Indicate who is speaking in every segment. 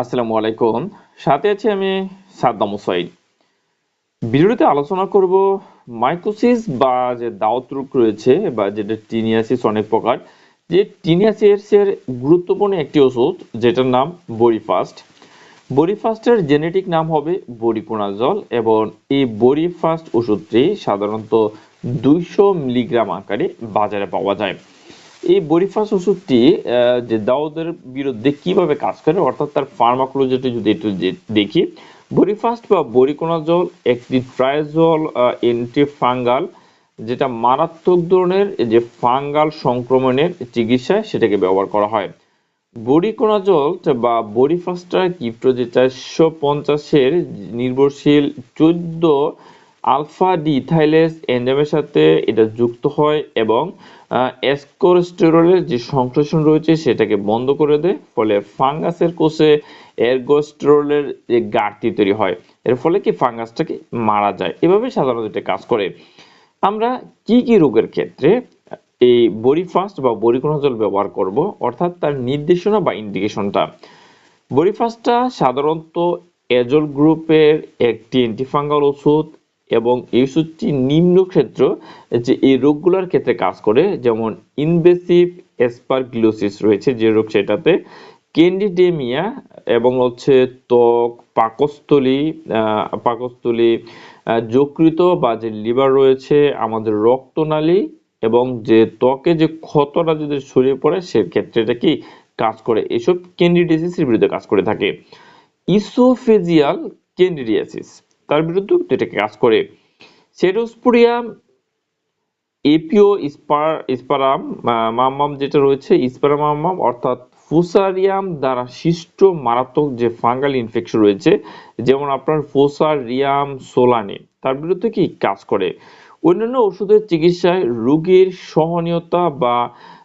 Speaker 1: আসসালামু আলাইকুম। সাথে আছি আমি সাদ্দাম ওসাইদ। ভিডিওতে আলোচনা করব মাইকোসিস বা যে দাওয়াত রোগ রয়েছে বা যেটা টিনিয়াসিস অনেক প্রকার, যে টিনিয়াসিসের গুরুত্বপূর্ণ একটি ওষুধ, যেটার নাম বরিফাস্ট বরিফাস্টের জেনেটিক নাম হবে বরিকোনাজল এবং এই বরিফাস্ট ওষুধটি সাধারণত দুইশো মিলিগ্রাম আকারে বাজারে পাওয়া যায়। এই বরিফাস ওষুধটি যে দাউদের বিরুদ্ধে কীভাবে কাজ করে, অর্থাৎ তার ফার্মাকোলজিটি যদি একটু দেখি বরিফাস্ট বা বরিকোনাজল একটি ট্রাইজল অ্যান্টিফাঙ্গাল যেটা মারাত্মক ধরনের যে ফাঙ্গাল সংক্রমণের চিকিৎসায় সেটাকে ব্যবহার করা হয়। বরিকোনাজল বা বরিফাস্টার কিপ্টো যে চারশো পঞ্চাশের নির্ভরশীল চোদ্দ আলফা ডি ইথাইলেস এনজাইমের সাথে এটা যুক্ত হয় এবং এসকোস্টেরলের যে সংশ্লেষণ রয়েছে সেটাকে বন্ধ করে দেয় ফলে ফাঙ্গাসের কোষে এরগোস্টেরলের যে ঘাটতি তৈরি হয়, এর ফলে কি ফাঙ্গাসটাকে মারা যায়? এভাবে সাধারণত এটা কাজ করে। আমরা কি কি রোগের ক্ষেত্রে এই বরিফাস্ট বা বরিকোনাজল ব্যবহার করব, অর্থাৎ তার নির্দেশনা বা ইন্ডিকেশনটা বরিফাস্টটা সাধারণত এজল গ্রুপের একটি অ্যান্টিফাঙ্গাল ওষুধ এবং এই ওষুধটি নিম্ন ক্ষেত্র যে এই রোগগুলোর ক্ষেত্রে কাজ করে, যেমন ইনভেসিভ এসপারগ্লোসিস রয়েছে যে রোগ সেটাতে ক্যান্ডিডেমিয়া এবং হচ্ছে ত্বক, পাকস্থলী পাকস্থলী যকৃত বা যে লিভার রয়েছে, আমাদের রক্তনালী এবং যে ত্বকে যে ক্ষতটা যদি ছড়িয়ে পড়ে, সেক্ষেত্রে এটা কি কাজ করে? এসব ক্যান্ডিডিয়াসিসের বিরুদ্ধে কাজ করে থাকে। ইসোফেজিয়াল ক্যান্ডিডিয়াসিস তার বিরুদ্ধে এটাকে কাজ করে। সেরোস্পোরিয়াম এপিও স্পার স্পারাম মাম্মাম যেটা রয়েছে স্পারাম মাম্মাম অর্থাৎ ফুসারিয়াম দ্বারা সৃষ্ট মারাত্মক যে ফাঙ্গাল ইনফেকশন রয়েছে, যেমন আপনার ফুসারিয়াম সোলানি, তার বিরুদ্ধে কি কাজ করে? অন্যান্য ওষুধের চিকিৎসায় রোগীর সহনীয়তা বা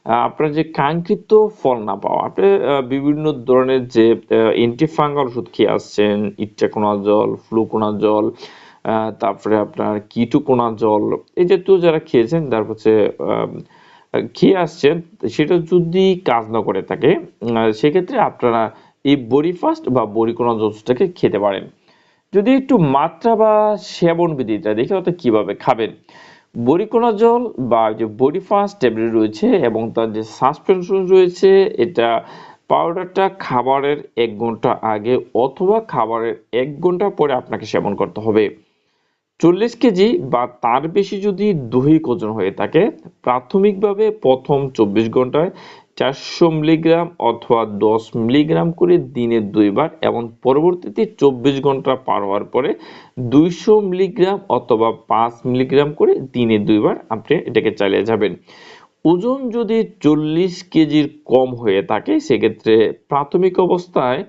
Speaker 1: আপনার যে কাঙ্ক্ষিত ফল না পাওয়া আপনি বিভিন্ন ধরনের যে অ্যান্টিফাঙ্গাল ওষুধ খেয়ে আসছেন ইট্টাকোনাজল ফ্লুকোনাজল আহ, তারপরে আপনার কিটোকোনাজল এই জাতীয় যারা খেয়েছেন তার হচ্ছে খেয়ে আসছেন সেটা যদি কাজ না করে থাকে সেক্ষেত্রে আপনারা এই বরিফাস্ট বা বরিকোনাজলটাকে খেতে পারেন। যদি একটু মাত্রা বা সেবন বিধিটা দেখি অর্থাৎ কীভাবে খাবেন বরিকোনাজল বা যে বডিফাস্ট ট্যাবলেট রয়েছে এবং তার যে সাসপেনশন রয়েছে, এটা পাউডারটা খাবারের এক ঘণ্টা আগে অথবা খাবারের এক ঘণ্টা পরে আপনাকে সেবন করতে হবে। চল্লিশ কেজি বা তার বেশি যদি দৈহিক ওজন হয়ে থাকে, প্রাথমিকভাবে প্রথম চব্বিশ ঘন্টায় চারশো মিলিগ্রাম অথবা দশ মিলিগ্রাম করে দিনে দুইবার এবং পরবর্তীতে চব্বিশ ঘণ্টা পার হওয়ার পরে দুইশো মিলিগ্রাম অথবা পাঁচ মিলিগ্রাম করে দিনে দুইবার আপনি এটাকে চালিয়ে যাবেন। ওজন যদি চল্লিশ কেজির কম হয়ে থাকে, সেক্ষেত্রে প্রাথমিক অবস্থায়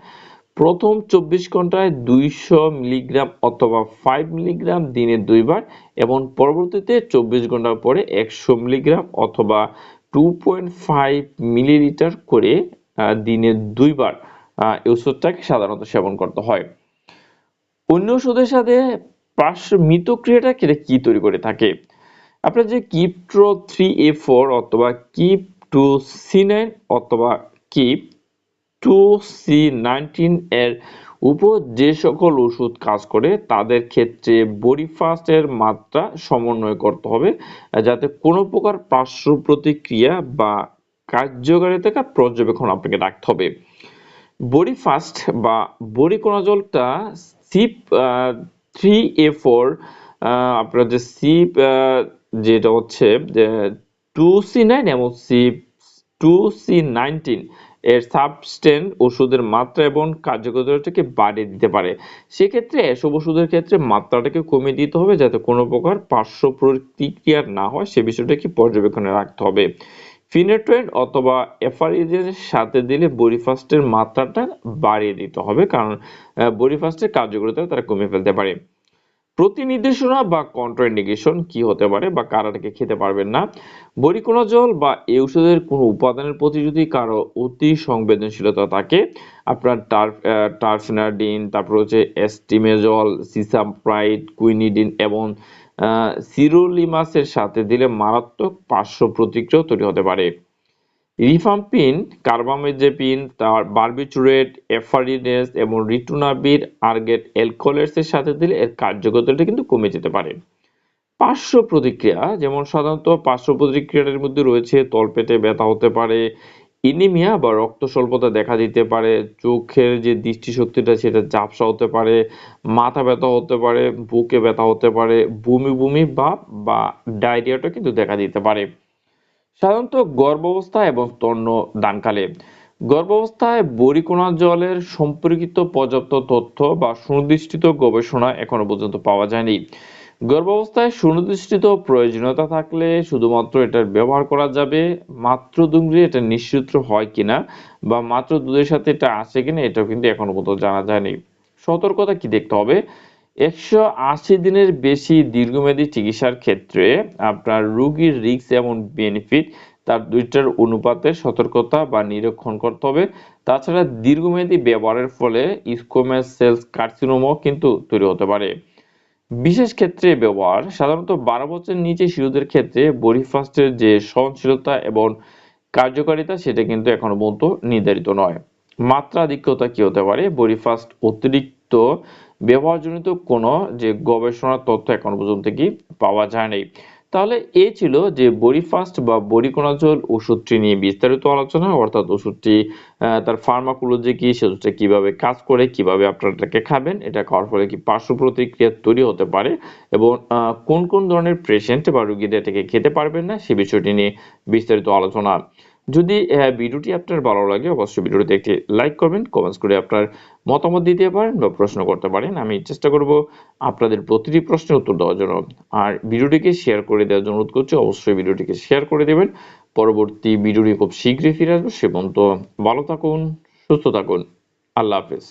Speaker 1: প্রথম চব্বিশ ঘন্টায় দুইশো মিলিগ্রাম অথবা ফাইভ মিলিগ্রাম দিনে দুইবার এবং পরবর্তীতে চব্বিশ ঘণ্টার পরে একশো মিলিগ্রাম অথবা টু পয়েন্ট ফাইভ মিলিলিটার করে দিনে দুইবার এই ওষুধটাকে সাধারণত সেবন করতে হয়। অন্য ওষুধের সাথে পার্শ্ব মিতক্রিয়াটা এটা কি তৈরি করে থাকে? আপনার যে কিপট্রো থ্রি এ ফোর অথবা কিপ টু সি নাইন অথবা কিপ টু সি নাইনটিন এর উপর যে সকল ওষুধ কাজ করে, তাদের ক্ষেত্রে বরিফাস্ট এর মাত্রা সমন্বয় করতে হবে, যাতে কোনো প্রকার পার্শ্ব প্রতিক্রিয়া বা কার্যকারিতা পর্যবেক্ষণ আপনাকে রাখতে হবে। বরিফাস্ট বা বরিকোনাজলটা সিপ থ্রি এ ফোর আপনার যে সিপ যেটা হচ্ছে টু সি নাইন এবং সিপ টু সি নাইনটিন এর সাবস্টেন্স ওষুধের মাত্রা এবং কার্যকারিতাকে বাড়িয়ে দিতে পারে। সেক্ষেত্রে এসব ওষুধের ক্ষেত্রে মাত্রাটাকে কমিয়ে দিতে হবে যাতে কোনো প্রকার পার্শ্ব প্রতিক্রিয়া না হয়, সে বিষয়টাকে পর্যবেক্ষণে রাখতে হবে। ফিনেট্রেন অথবা এফআরইজের সাথে দিলে বরিফাস্টের মাত্রাটা বাড়িয়ে দিতে হবে, কারণ বরিফাস্টের কার্যকারিতা তারা কমিয়ে ফেলতে পারে। প্রতিনির্দেশনা বা কন্ট্রাইন্ডিকেশন কি হতে পারে বা কারা এটাকে খেতে পারবেন না? বরিকোনাজল বা এই ওষুধের কোনো উপাদানের প্রতি যদি কারও অতি সংবেদনশীলতা থাকে, আপনার টার্ফ টার্ফিনাডিন, তারপর হচ্ছে এস্টিমেজল সিসাপ্রাইড কুইনিডিন এবং সিরোলিমাসের সাথে দিলে মারাত্মক পার্শ্ব প্রতিক্রিয়া তৈরি হতে পারে। রিফাম্পিন তার বারবিচুরেট এফারিনেস এবং রিটুনাবির আর্গেট অ্যালকোহলেটস সাথে দিলে এর কার্যকরিতাটা কিন্তু কমে যেতে পারে। পার্শ্ব প্রতিক্রিয়া, যেমন সাধারণত পার্শ্ব প্রতিক্রিয়ার মধ্যে রয়েছে তলপেটে ব্যথা হতে পারে ইনিমিয়া বা রক্ত স্বল্পতা দেখা দিতে পারে, চোখের যে দৃষ্টিশক্তিটা সেটা ঝাপসা হতে পারে, মাথা ব্যথা হতে পারে, বুকে ব্যথা হতে পারে, বমি বমি ভাব বা ডায়রিয়াটা কিন্তু দেখা দিতে পারে। সাধারণত গর্ভাবস্থা এবং স্তন্য দানকালে গর্ভাবস্থায় বরিকোনা জলের সম্পর্কিত পর্যাপ্ত তথ্য বা সুনির্দিষ্ট গবেষণা এখনও পর্যন্ত পাওয়া যায়নি। গর্ভাবস্থায় সুনির্দিষ্ট প্রয়োজনীয়তা থাকলে শুধুমাত্র এটার ব্যবহার করা যাবে। মাত্র দুগ্ধে এটা নিশ্চিত হয় কিনা বা মাত্র দুধের সাথে এটা আছে কিনা এটাও কিন্তু এখনও পর্যন্ত জানা যায়নি। সতর্কতা কি দেখতে হবে? একশো আশি দিনের বেশি দীর্ঘমেয়াদী চিকিৎসার ক্ষেত্রে আপনার রোগীর রিস্ক এবং বেনিফিট তার দুইটার অনুপাতে সতর্কতা বা নিরীক্ষণ করতে হবে। তাছাড়া দীর্ঘমেয়াদী ব্যবহারের ফলে স্কোমাস সেলস কার্সিনোমাও কিন্তু তৈরি হতে পারে। বিশেষ ক্ষেত্রে ব্যবহার, সাধারণত বারো বছরের নিচে শিশুদের ক্ষেত্রে বরিফাস্টের যে সহনশীলতা এবং কার্যকারিতা, সেটা কিন্তু এখনও পর্যন্ত নির্ধারিত নয়। মাত্রাধিক্যতা কি হতে পারে? বরিফাস্ট অতিরিক্ত ব্যবহারজনিত কোনো যে গবেষণার তথ্য এখনও পর্যন্ত কি পাওয়া যায়নি। তাহলে এ ছিল যে বরিফাস্ট বা বরিকোনাজল ওষুধটি নিয়ে বিস্তারিত আলোচনা, অর্থাৎ ওষুধটি তার ফার্মাকোলজি কি সে ওষুধটা কীভাবে কাজ করে, কীভাবে আপনারা এটাকে খাবেন, এটা খাওয়ার ফলে কি পার্শ্ব প্রতিক্রিয়া তৈরি হতে পারে এবং কোন কোন ধরনের পেশেন্ট বা রোগীরা এটাকে খেতে পারবেন না, সে বিষয়টি নিয়ে বিস্তারিত আলোচনা। যদি ভিডিওটি আপনার ভালো লাগে, অবশ্যই ভিডিওটিতে একটি লাইক করবেন কমেন্টস করে আপনার মতামত দিতে পারেন বা প্রশ্ন করতে পারেন। আমি চেষ্টা করব আপনাদের প্রতিটি প্রশ্নের উত্তর দেওয়ার জন্য। আর ভিডিওটিকে শেয়ার করে দেওয়ার জন্য অনুরোধ করছি, অবশ্যই ভিডিওটিকে শেয়ার করে দেবেন। পরবর্তী ভিডিওটি খুব শীঘ্রই ফিরে আসব। সে পর্যন্ত ভালো থাকুন, সুস্থ থাকুন। আল্লাহ হাফেজ।